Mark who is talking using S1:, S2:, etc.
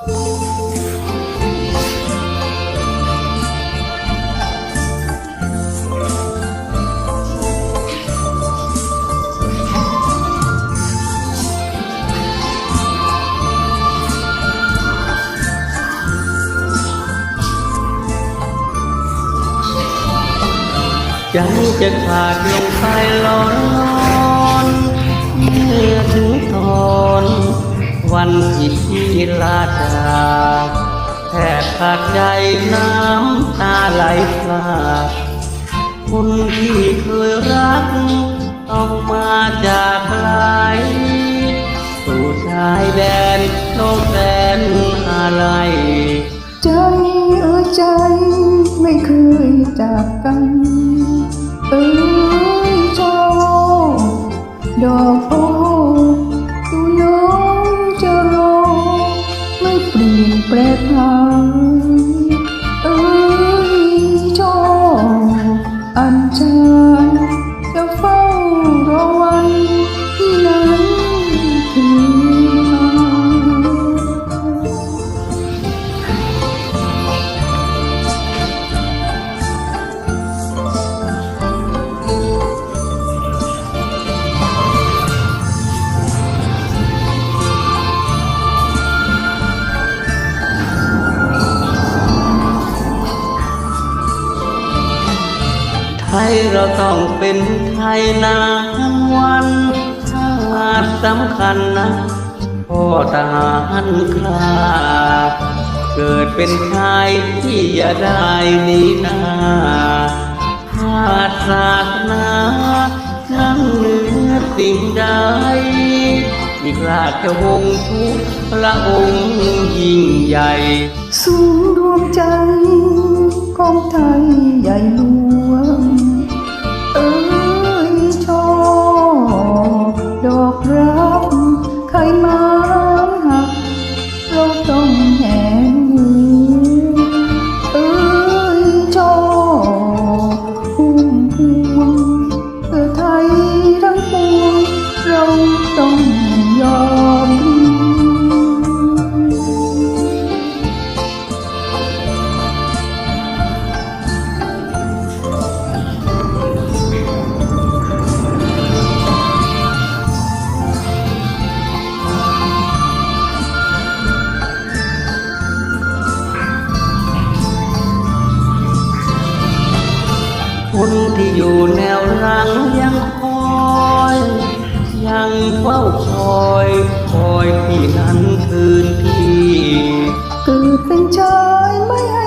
S1: ใจจะขาดลงไปร้อนร้อนเมื่อถึงตอนวันที่พี่ลาจากแทบขาดใจน้ำตาไหลพลากคนที่เคยรัก ต้องมาจากไกลสู่ชายแดนโลกแสนอะไร
S2: ใจเออใจไม่เคยจากกันเอ้ย อบ ไทยเรา
S1: ต้องเป็นไทยนานวันชาติสำคัญนะพ่อทหารคลาเกิดเป็นชายที่อย่าได้หนีนาชาติศาสนาทั้งเหนือสิ่งใดมีกราชวงศ์ทุกพระองค์ยิ่งใหญ่
S2: สูงรวมใจของไทย อยู่แนวรังยังคอย ยังเฝ้าคอย
S1: คอยที่นั้นคืนที่ตื่นเป็นใจไม่ให้